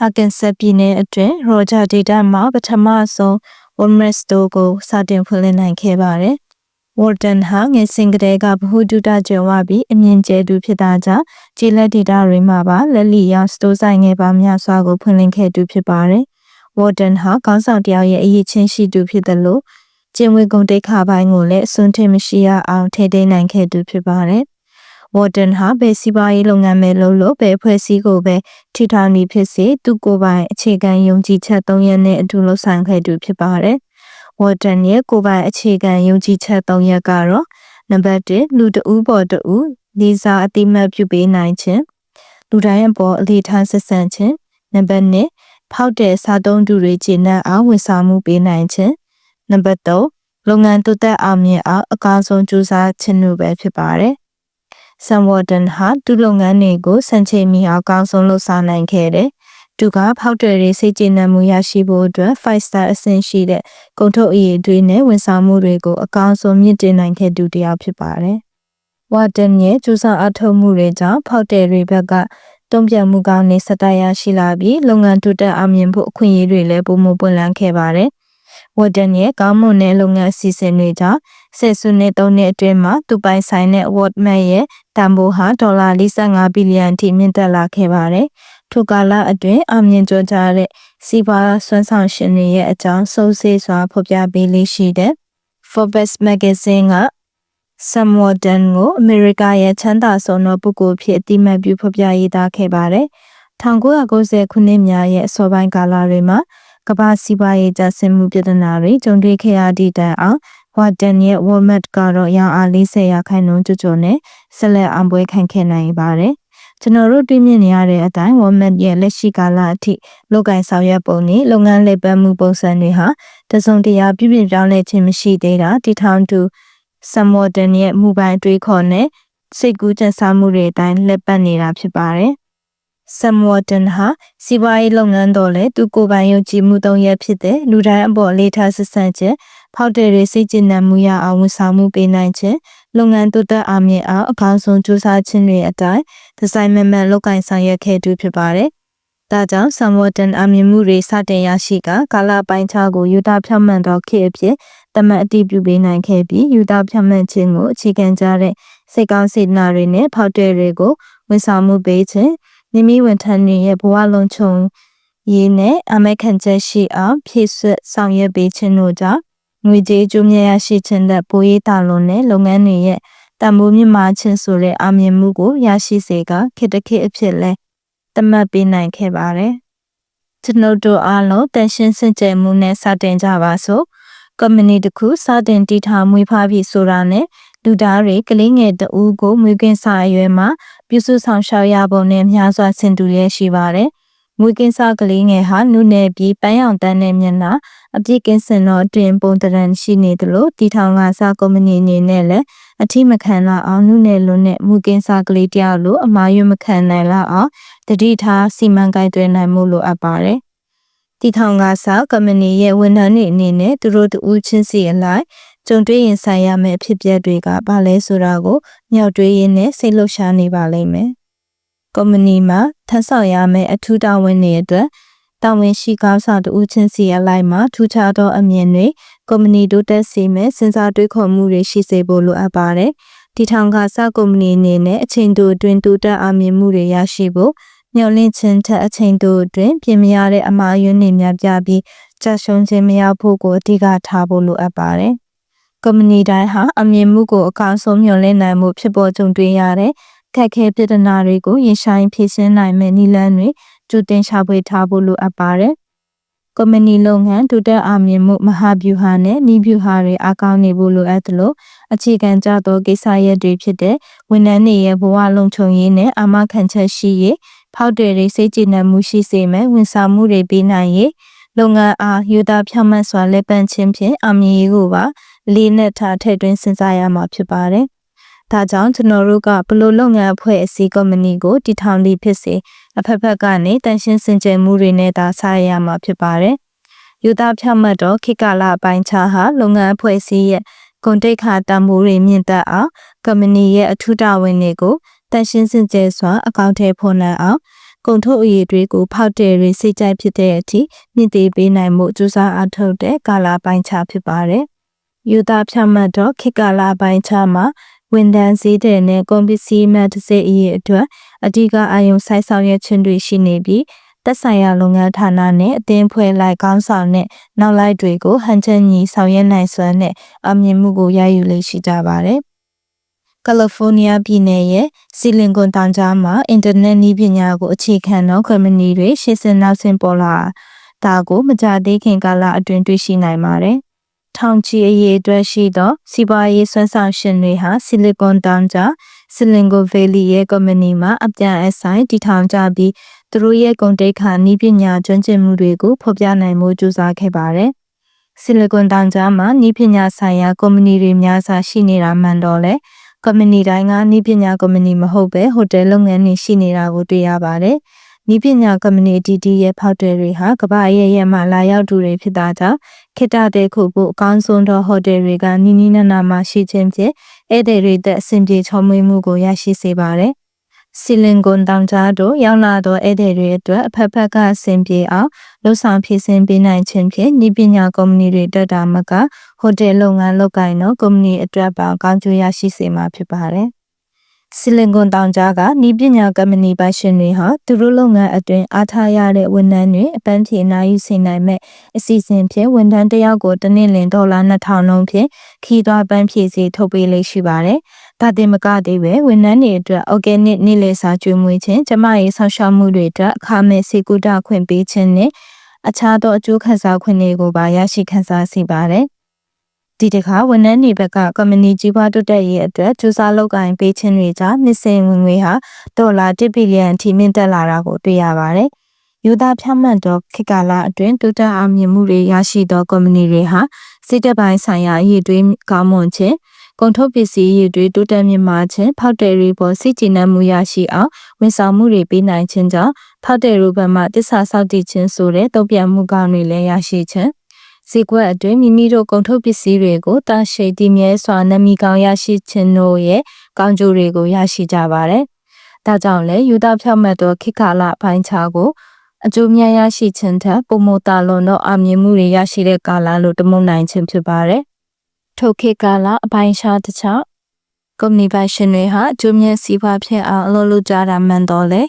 အာကန်ဆပ်ပြည်နယ်အတွင်းရောဂျာဒေတာမှာပထမဆုံး Walmart Store ကိုစတင်ဖွင့်လှစ်နိုင်ခဲ့ပါတယ်။ Warden ဟာငယ်စဉ်ကတည်းကဗဟုတုတကြွယ်ဝပြီးအမြင့်ကျဲသူဖြစ်တာကြောင့်ခြေလက်ဒေတာတွေမှာပါလက်လီရောစတိုးဆိုင်ငယ်ပါများစွာကိုဖွင့်လှစ်ခဲ့သူဖြစ်ပါတယ်။ Warden ဟာကောင်းဆောင်တယောက်ရဲ့အရေးချင်းရှိသူဖြစ်တယ်လို့ကျင်းဝေကုံတိတ်ခါပိုင်းကိုလည်းအစွန်းထင်မရှိရအောင်ထိထိနိုင်ခဲ့သူဖြစ်ပါတယ်။ Warden ဟာဘယ်စီးပွားရေးလုပ်ငန်းပဲလုပ်လို့ဘယ်ဖွဲ့စည်းကိုပဲထိထောင်နေဖြစ်စေသူကိုယ်ပိုင်အခြေခံယုံကြည်ချက်၃ရက်နဲ့အတူလှုပ်ဆောင်ခဲ့သူဖြစ်ပါတယ်။ Warden ရဲ့ကိုယ်ပိုင်အခြေခံယုံကြည်ချက်၃ရက်ကတော့နံပါတ်1လူတဦးပေါ်တဦးလေးစားအတိမတ်ပြုပေးနိုင်ခြင်းလူတိုင်းအပေါ်အလေးထားဆက်ဆံခြင်းနံပါတ်2 ဖောက်တဲ့စားသုံးသူတွေကျင့်တဲ့အောင်ဝန်ဆောင်မှုပေးနိုင်ခြင်းနံပါတ်3လုပ်ငန်းတိုးတက်အောင်မြင်အောင်အကောင်းဆုံးကြိုးစားခြင်းတို့ပဲဖြစ်ပါတယ်။ Sam Warden ဟာသူ့လုပ်ငန်းတွေကိုစံချိန်မီအောင်အကောင်းဆုံးလုပ်ဆောင်နိုင်ခဲ့တယ်။သူကဖောက်တယ်ရေးစိတ်ကျေနပ်မှုရရှိဖို့အတွက်5 star အဆင့်ရှိတဲ့ကုန်ထုတ်အရေးတွေနဲ့ဝန်ဆောင်မှုတွေကိုအကောင်းဆုံးမြင့်တင်နိုင်ခဲ့သူတစ်ယောက်ဖြစ်ပါတယ်။ဝါတန်ရဲ့ကျူစာအထောက်မှုတွေကြောင့်ဖောက်တယ်တွေဘက်က တုံ့ပြန်မှုကောင်းနေစတရရှိလာပြီးလုပ်ငန်းတိုးတက်အောင်မြင်ဖို့အခွင့်အရေးတွေလည်းပုံမပွင့်လန်းခဲ့ပါတယ်။ဝါတန်ရဲ့ကောင်းမွန်တဲ့လုပ်ငန်းအစီအစဉ်တွေကြောင့်ဆယ်စုနှစ်သုံးနှစ်အတွင်းမှာသူပိုင်ဆိုင်တဲ့ Wordmat ရဲ့တန်ဖိုးဟာဒေါ်လာ45ဘီလီယံအထိမြင့်တက်လာခဲ့ပါတယ်။ထိုကာလအတွင်းအမြင့်ကျော်ကြတဲ့စီးပွားဆွမ်းဆောင်ရှင်တွေရဲ့အကြောင်းစုံစည်းစွာဖော်ပြပေးလေးရှိတဲ့ Forbes Magazine က Sam Walton ကိုအမေရိကရဲ့ချမ်းသာဆုံးသောပုဂ္ဂိုလ်ဖြစ်အတိမတ်ပြုဖော်ပြရေးသားခဲ့ပါတယ်။1990ခုနှစ်များရဲ့အစောပိုင်းကာလတွေမှာကမ္ဘာစီးပွားရေးကျဆင်းမှုပြဿနာတွေကြုံတွေ့ခဲ့ရသည့်တိုင်အောင်ဝါတန်ရဲ့ Walmart ကတော့ရောင်အား40ရာခိုင်နှုန်းကျော်ကျော်နဲ့ဆက်လက်အောင်ပွဲခံခဲ့နိုင်ပါတယ်။ကျွန်တော်တို့တွေ့မြင်နေရတဲ့အတိုင်း Walmart ရဲ့လက်ရှိကာလအထိလုပ်ကိုင်ဆောင်ရွက်ပုံနဲ့လုပ်ငန်းလည်ပတ်မှုပုံစံတွေဟာတစုံတရာပြည့်ပြည့်ပြောင်းလဲခြင်းမရှိသေးတာတည်ထောင်သူ Sam Walton ရဲ့မူပိုင်တွေးခေါ်နဲ့စိတ်ကူးကြံစားမှုတွေအတိုင်းလက်ပတ်နေတာဖြစ်ပါတယ်။ Sam Walton ဟာစီးပွားရေးလုပ်ငန်းတော်လဲသူကိုယ်ပိုင်ယုံကြည်မှုသုံးရဖြစ်တဲ့လူတိုင်းအပေါ်အလေးထားဆက်ဆံချက်ဖောက်တယ်တွေစိတ်ကျဉ်နှံမှုရအောင်ဝန်ဆောင်မှုပေးနိုင်ခြင်းလုပ်ငန်းတိုးတက်အောင်မြင်အောင်အကောင်းဆုံးကြိုးစားခြင်းတွေအတိုင်းဒီဇိုင်းမမန်လုပ်ကိုင်ဆောင်ရွက်ခဲ့သူဖြစ်ပါတယ်။ဒါကြောင့် Samwatan အမြင်မှုတွေစတင်ရရှိကကာလပိုင်းခြားကိုယူတာဖြောင့်မှန်သောခေတ်အဖြစ် တမန်အတည်ပြုပေးနိုင်ခဲ့ပြီးယူတာဖြောင့်မှန်ခြင်းကိုအခြေခံကြတဲ့စိတ်ကောင်းစေတနာတွေနဲ့ဖောက်တယ်တွေကိုဝန်ဆောင်မှုပေးခြင်းမိမိဝန်ထမ်းတွေရဲ့ဘဝလုံးချုံရေးနဲ့အမေခံချက်ရှိအောင်ဖြည့်ဆွတ်ဆောင်ရွက်ပေးခြင်းတို့ကြောင့်ငွေကြေးကျိုးမြတ်ရရှိခြင်းတဲ့ပိုရေးတာလွန်တဲ့လုပ်ငန်းတွေရဲ့တန်ဖိုးမြင့်မားခြင်းဆိုတဲ့အာမြင်မှုကိုရရှိစေကခေတ္တခေတ်အဖြစ်လဲသတ်မှတ်ပေးနိုင်ခဲ့ပါတယ်။ကျွန်ုပ်တို့အားလုံးတန်ရှင်းစင်ကြယ်မှုနဲ့စတင်ကြပါစို့။ community တစ်ခုစတင်တည်ထောင်မွေးဖွားပြီးဆိုတာနဲ့လူသားတွေကလေးငယ်တဦးကိုမွေးကင်းစာအရွယ်မှာပြုစုဆောင်ရှောက်ရပုံနဲ့များစွာဆင်တူရရှိပါတယ်။မွေးကင်းစားကလေးငယ်ဟာနုနယ်ပြီးပန်းရောင်တန်းတဲ့မျက်နှာအပြည့်ကင်းစင်တော့တွင်ပုံတရံရှိနေသလိုတီထောင်ကစားကုမ္ပဏီအနေနဲ့လည်းအထိမခံလောက်အောင်နုနယ်လွန်းတဲ့မွေးကင်းစားကလေးတယောက်လိုအမာရွမခံနိုင်လောက်အောင်တတိထားစီမံကိုင်တွယ်နိုင်မှုလိုအပ်ပါတယ် တီထောင်ကစားကုမ္ပဏီရဲ့ဝန်ထမ်းတွေအနေနဲ့သူတို့တူချင်းစီအလိုက်ကြုံတွေ့ရင်ဆိုင်ရမယ့်အဖြစ်အပျက်တွေကဘာလဲဆိုတာကိုမြောက်တွေးရင်းနဲ့စိတ်လှုပ်ရှားနေပါလိမ့်မယ်ကုမ္ပဏီမှာထမ်းဆောင်ရမယ့်အထူးတာဝန်တွေအတွက်တာဝန်ရှိကောင်းဆောင်တဦးချင်းစီအလိုက်မှာထူးခြားသောအမြင်တွေကုမ္ပဏီတိုးတက်စေမယ့်စဉ်းစားတွေးခေါ်မှုတွေရှိစေဖို့လိုအပ်ပါတယ်။ဒီထောင်ကစကုမ္ပဏီအနေနဲ့အချိန်တိုအတွင်းတိုးတက်အမြင်မှုတွေရရှိဖို့ မျှော်လင့်ခြင်းထက်အချိန်တိုအတွင်းပြင်မရတဲ့အမှားယွင်းတွေများပြပြီးကြာရှုံးခြင်းမရဖို့ကိုအဓိကထားဖို့လိုအပ်ပါတယ်။ကုမ္ပဏီတိုင်းဟာအမြင်မှုကိုအကောင်းဆုံးမျှော်လင့်နိုင်မှုဖြစ်ပေါ်ကြုံတွေ့ရတဲ့ခက်ခဲပြဿနာတွေကိုရင်ဆိုင်ဖြေရှင်းနိုင်မယ့်နည်းလမ်းတွေကြိုတင်ရှာဖွေထားဖို့လိုအပ်ပါတယ်။ကွန်မြူနီလုပ်ငန်းဒုတက်အောင်မြင်မှုမဟာဗျူဟာနဲ့ဤဗျူဟာတွေအကောင်းနေဖို့လိုအပ်သလိုအခြေခံကြသောကိစ္စရပ်တွေဖြစ်တဲ့ဝန်ထမ်းတွေရဲ့ဘဝလုံခြုံရေးနဲ့အာမခံချက်ရှိရေး ဖောက်တယ်တွေစိတ်ကြည်နံမှုရှိစေမယ်ဝန်ဆောင်မှုတွေပေးနိုင်ရေးလုပ်ငန်းအားယူသားဖြောင့်မတ်စွာလက်ပံခြင်းဖြင့်အမြင်ရေးကိုပါလေးနဲ့ထားထည့်သွင်းစဉ်းစားရမှာဖြစ်ပါတယ်။ဒါကြောင့်ကျွန်တော်တို့ကဘလို့လုပ်ငန်းအဖွဲ့အစည်းကုမ္ပဏီကိုတည်ထောင်ပြီးဖြစ်စေအဖက်ဖက်ကနေတန်ရှင်းစင်ကြယ်မှုတွေနဲ့သာစားရမှာဖြစ်ပါတယ်။ယူသားဖြတ်မှတ်တော့ခိကလာပိုင်းခြားဟာလုပ်ငန်းအဖွဲ့အစည်းရဲ့ဂုဏ်တိတ်ခါတံမိုးတွေမြင့်တက်အောင်ကုမ္ပဏီရဲ့အထူးတာဝန်တွေကို တန်ရှင်းစင်ကြယ်စွာအကောင့်ထဲဖော်နိုင်အောင်ကုန်ထုတ်အရေးတွေကိုဖောက်တယ်တွေစိတ်ကြိုက်ဖြစ်တဲ့အထိမြင့်တေးပေးနိုင်မှုကြိုးစားအားထုတ်တဲ့ကာလာပိုင်းခြားဖြစ်ပါတယ်။ယူသားဖြတ်မှတ်တော့ခိကလာပိုင်းခြားမှာဝန်ထမ်းစည်းတဲ့နဲ့ကုန်ပစ္စည်းမှတစ်စိတ်အရေးအတွက်အဓိကအာရုံစိုက်ဆောင်ရွက်ခြင်းတွေရှိနေပြီးသက်ဆိုင်ရာလုပ်ငန်းဌာနနဲ့အသင်းဖွဲ့လိုက်ကောင်းဆောင်တဲ့နောက်လိုက်တွေကိုဟန်ချက်ညီဆောင်ရွက်နိုင်စွမ်းနဲ့အမြင်မှုကိုရယူလေ့ရှိကြပါတယ်။ ကယ်လီဖိုးနီးယားပြည်နယ်ရဲ့စီလင်ကွန်တောင်ကြားမှာအင်တာနက်နည်းပညာကိုအခြေခံသောကွန်မြူနီတွေရှေ့ဆင်နောက်ဆင်ပေါ်လာတာကိုမကြသေးခင်ကာလအတွင်းတွေ့ရှိနိုင်ပါတယ်။ထောင်ချီအရေးအတွက်ရှိသော စီးပွားရေးဆွမ်းဆောင်ရှင်တွေဟာဆီလီကွန်တောင်ကြားဆီလင်ကိုဗေလီရဲ့ကုမ္ပဏီမှာအပြန်အဆိုင်တည်ထောင်ကြပြီးသူတို့ရဲ့ကုန်တိတ်ခါနည်းပညာကျွမ်းကျင်မှုတွေကိုဖော်ပြနိုင်မှုကြိုးစားခဲ့ပါတယ်။ဆီလီကွန်တောင်ကြားမှာနည်းပညာဆိုင်ရာကုမ္ပဏီတွေများစွာရှိနေတာမှန်တော့လေ ကုမ္ပဏီတိုင်းကနည်းပညာကုမ္ပဏီမဟုတ်ပဲဟိုတယ်လုပ်ငန်းတွေရှိနေတာကိုတွေ့ရပါတယ်။ဤပညာကမ္ပဏီအတီးတီးရဲ့ဖောက်တယ်တွေဟာကမ္ဘာရဲ့ရဲ့မှလာရောက်သူတွေဖြစ်တာကြောင့်ခေတ္တတဲ့ခုဖို့အကောင်းဆုံးသောဟိုတယ်တွေကနီးနီးနားနားမှာရှိခြင်းဖြင့်ဧည့်သည်တွေသက်အဆင်ပြေချောမွေ့မှုကိုရရှိစေပါတယ်။ စီလင်ကွန်တောင်ကြားတို့ရောက်လာသောဧည့်သည်တွေအတွက်အဖက်ဖက်ကအဆင်ပြေအောင်လှူဆောင်ဖြည့်ဆင်းပေးနိုင်ခြင်းဖြင့်ဤပညာကုမ္ပဏီတွေတက်တာမကဟိုတယ်လုပ်ငန်းလုပ်ကိုင်သောကုမ္ပဏီအတွက်ပါကောင်းကျိုးရရှိစေမှာဖြစ်ပါတယ်။ ဆီလင်ကွန်တောင်ကြားကဤပညာကမ္ပဏီပိုင်ရှင်တွေဟာသူတို့လုပ်ငန်းအတွင်းအားထားရတဲ့ဝန်ထမ်းတွေအပန်းဖြေနိုင်ယူစေနိုင်မဲ့အစီအစဉ်ဖြင့်ဝန်ထမ်းတစ်ယောက်ကိုတစ်နှစ်လင်ဒေါ်လာ2000လုံးဖြင့်ခီးသွွားပန်းဖြေစီထုတ်ပေးလိမ့်ရှိပါတယ်။ဒါတင်မကသေးပဲဝန်ထမ်းတွေအတွက် organic နေ့လည်စာကျွေးမွေးခြင်းကျမရေးဆောက်ရှောက်မှုတွေအတွက်အခမဲ့စေကူတာခွင့်ပေးခြင်းနဲ့အခြားသောအကျိုးခံစားခွင့်တွေကိုပါရရှိခံစားစေပါတယ်။ ဒီတခါဝန်ထမ်းတွေဘက်ကကွန်မြူနတီကြီးပွားတိုးတက်ရေးအတွက်ကြိုးစားလုပ်ကိုင်ပေးခြင်းတွေကြောင့်နှစ်စဉ်ဝင်ငွေဟာဒေါ်လာ1ဘီလီယံထိမြင့်တက်လာတာကိုတွေ့ရပါတယ်။ယူသားဖြန့်မှတ်သောခေတ်ကာလအတွင်းတိုးတက်အောင်မြင်မှုတွေရရှိသောကွန်မြူနတီတွေဟာစိတ်တပိုင်းဆိုင်ရာအရေးတွေးကောင်းမွန်ခြင်းကုန်ထုတ်ပစ္စည်းရည်တွေတိုးတက်မြင့်မားခြင်းဖောက်တယ်ရီပေါ်စိတ်ကြည်နပ်မှုရရှိအောင်ဝန်ဆောင်မှုတွေပေးနိုင်ခြင်းကြောင့်ဖောက်တယ်ရူဘတ်မှတစ္ဆာဆောက်တည်ခြင်းဆိုတဲ့တုံ့ပြန်မှုကောင်းတွေလည်းရရှိခြင်း ဈေးကွက်အတွင်းမိမိတို့ကုန်ထုတ်ပစ္စည်းတွေကိုတာရှိတည်မြဲစွာနမီကောင်ရရှိခြင်းတို့ရဲ့ကောင်းကျိုးတွေကိုရရှိကြပါတယ်။ဒါကြောင့်လည်းယူသားဖြောက်မှတ်သောခေတ်ကာလပိုင်းခြားကိုအကျိုးများရရှိခြင်းထက်ပုံမတာလွန်သောအမြင်မှုတွေရရှိတဲ့ကာလလို့တမုန်နိုင်ခြင်းဖြစ်ပါတယ်။ထိုခေတ်ကာလအပိုင်းခြားတစ်ခြားကုမ္ပဏီပိုင်ရှင်တွေဟာအကျိုးမြတ်စီးပွားဖြစ်အောင်အလုပ်လုပ်ကြတာမှန်တော့လေ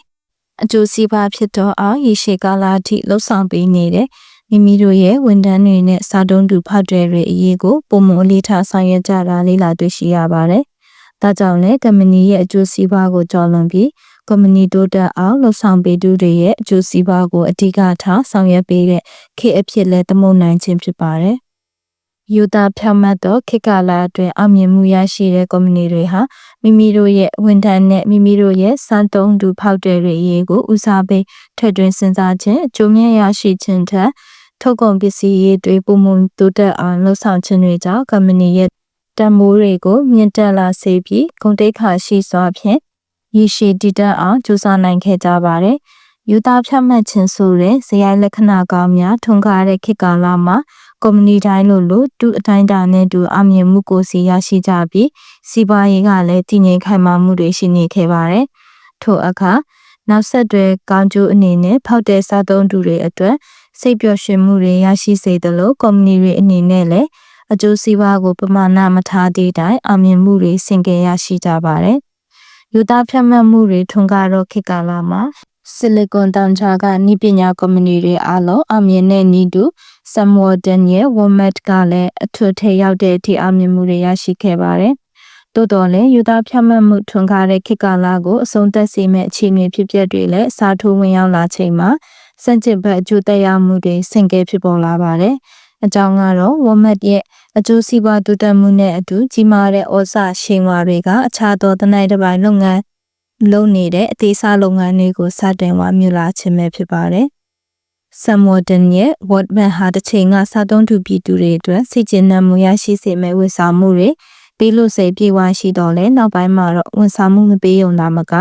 အကျိုးစီးပွားဖြစ်တော့အောင်ရရှိကာလအထိလှုပ်ဆောင်ပေးနေတဲ့ မိမိတို့ရဲ့ဝန်ထမ်းတွေနဲ့စာတုံးတူဖတ်တဲ့တွေအရေးကိုပုံမအလေးထားဆောင်ရွက်ကြတာလေးလာတွေ့ရှိရပါတယ်။ဒါကြောင့်လည်းကမ္ပဏီရဲ့အကျိုးစီးပွားကိုကြော်လွန်ပြီးကုမ္ပဏီတိုးတက်အောင်လှုပ်ဆောင်ပေးသူတွေရဲ့အကျိုးစီးပွားကိုအဓိကထားဆောင်ရွက်ပေးတဲ့ခေတ်အဖြစ်လဲသမုန်နိုင်ခြင်းဖြစ်ပါတယ်။ယူတာဖြောက်မှတ်သောခေတ်ကာလအတွင်းအောင်မြင်မှုရရှိတဲ့ကုမ္ပဏီတွေဟာမိမိတို့ရဲ့ဝန်ထမ်းနဲ့မိမိတို့ရဲ့စံတုံးတူဖောက်တဲ့တွေအရေးကိုဦးစားပေးထည့်သွင်းစဉ်းစားခြင်းအကျိုးမြတ်ရရှိခြင်းထက် ထုတ်ကုန်ပစ္စည်းရေးတွေပုံမှန်တိုးတက်အောင်လှုပ်ဆောင်ခြင်းတွေကြောင့်ကုမ္ပဏီရဲ့တန်မိုးတွေကိုမြင့်တက်လာစေပြီးဂုဏ်တိတ်ခါရှိစွာဖြင့်ရည်ရှိတည်တတ်အောင်ကြိုးစားနိုင်ခဲ့ကြပါတယ်။ယူသားဖြတ်မှတ်ခြင်းဆိုတဲ့ဇယိုင်းလက္ခဏာကောင်းများထွန်းကားတဲ့ခေတ်ကာလမှာကုမ္ပဏီတိုင်းလိုလိုတူအတိုင်းတာနဲ့တူအမြင်မှုကိုစီရရှိကြပြီးစီးပွားရေးကလည်းတည်ငြိမ်ခိုင်မာမှုတွေရှိနေခဲ့ပါတယ်။ထို့အခါနောက်ဆက်တွဲကောင်းကျိုးအနေနဲ့ဖောက်တဲ့စားသုံးသူတွေအတွက် စိတ်ပျော်ရွှင်မှုတွေရရှိစေသလိုကုမ္ပဏီတွေအနေနဲ့လည်းအကျိုးစီးပွားကိုပမာဏမထားသည့်တိုင်အောင်မြင်မှုတွေဆင့်ကဲရရှိကြပါတယ်။ယူသားဖြတ်မှတ်မှုတွေထွန်းကားတော့ခေတ်ကာလမှာဆီလီကွန်တောင်ချာကဤပညာကုမ္ပဏီတွေအားလုံးအောင်မြင်တဲ့ဤတူဆမ်ဝေါ်ဒန်ရဲ့ Walmart ကလည်းအထွတ်ထိပ်ရောက်တဲ့အထိအောင်မြင်မှုတွေရရှိခဲ့ပါတယ်။တိုးတော်လည်းယူသားဖြတ်မှတ်မှုထွန်းကားတဲ့ခေတ်ကာလကိုအဆုံးသတ်စေမယ့်အခြေအနေဖြစ်ပျက်တွေလည်းအစားထိုးဝင်ရောက်လာချိန်မှာ စန့်ကျင်ဘက်အကျိုးသက်ရောက်မှုတွေဆင့်ကဲဖြစ်ပေါ်လာပါတယ်။အကြောင်းကတော့ Walmart ရဲ့အကျိုးစီးပွားတိုးတက်မှုနဲ့အတူကြီးမားတဲ့ဩဇာရှိန်ဝါတွေကအခြားသောတနိုင်တစ်ပိုင်းလုပ်ငန်းလုပ်နေတဲ့အသေးစားလုပ်ငန်းတွေကိုစတင်ဝါမြူလာခြင်းပဲဖြစ်ပါတယ်။ Samwarden ရဲ့ Wordman ဟာတစ်ချိန်ကစားသုံးသူပြည်သူတွေအတွက်စိတ်ကျဉ်နှံမှုရရှိစေမယ့်ဝန်ဆောင်မှုတွေပေးလို့စိတ်ပြေဝရှိတော့လဲနောက်ပိုင်းမှာတော့ဝန်ဆောင်မှုမပေးုံသာမက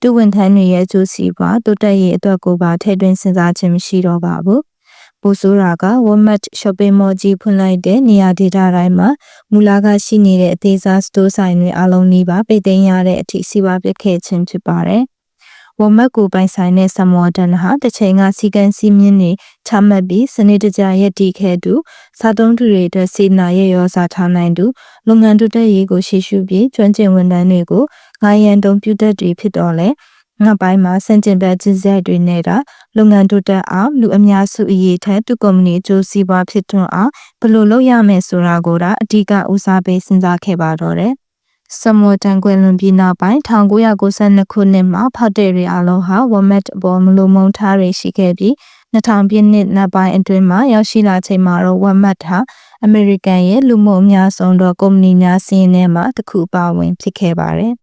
သူဝန်ထမ်းတွေရဲ့အကျိုးစီးပွားတိုးတက်ရေးအတွက်ကိုပါထည့်သွင်းစဉ်းစားခြင်းမရှိတော့ပါဘူး။ပိုဆိုးတာက Walmart shopping mall ကြီးဖွင့်လိုက်တဲ့နေရာဒေသတိုင်းမှာမူလကရှိနေတဲ့အသေးစားစတိုးဆိုင်တွေအလုံးနီးပါပိတ်သိမ်းရတဲ့အထိစီးပွားပစ်ခဲ့ခြင်းဖြစ်ပါတယ်။ Walmart ကိုပိုင်ဆိုင်တဲ့ Samwarden ဟာတစ်ချိန်ကစီကံစီမင်းတွေချမှတ်ပြီးစနစ်တကျရက်တည်ခဲ့သူစားသုံးသူတွေအတွက်စေနာရဲ့ရောစားထားနိုင်သူလုပ်ငန်းတိုးတက်ရေးကိုရှေ့ရှုပြီးကျွမ်းကျင်ဝန်ထမ်းတွေကို ငါရန်တုံပြုတတ်တွေဖြစ်တော့လဲနောက်ပိုင်းမှာစင်ကျင်ဘက်ကြီးစက်တွေနဲ့တာလုပ်ငန်းတိုးတက်အောင်လူအများစုအရေးထက်သူကုမ္ပဏီအကျိုးစီးပွားဖြစ်ထွန်းအောင်ဘယ်လိုလုပ်ရမယ်ဆိုတာကိုဒါအဓိကဦးစားပေးစဉ်းစားခဲ့ပါတော့တယ်စမွတ်တန်ကွယ်လွန်ပြီးနောက်ပိုင်း1992ခုနှစ်မှာဖောက်တဲ့ရီအလုံးဟာ Walmart ပေါ်မလိုမုံထားတွေရှိခဲ့ပြီး2000ပြည့်နှစ်နောက်ပိုင်းအတွင်းမှာရောက်ရှိလာချိန်မှာတော့ Walmart ဟာအမေရိကန်ရဲ့လူမှုအများဆုံးသောကုမ္ပဏီများစီးရင်ထဲမှာတစ်ခုပါဝင်ဖြစ်ခဲ့ပါတယ်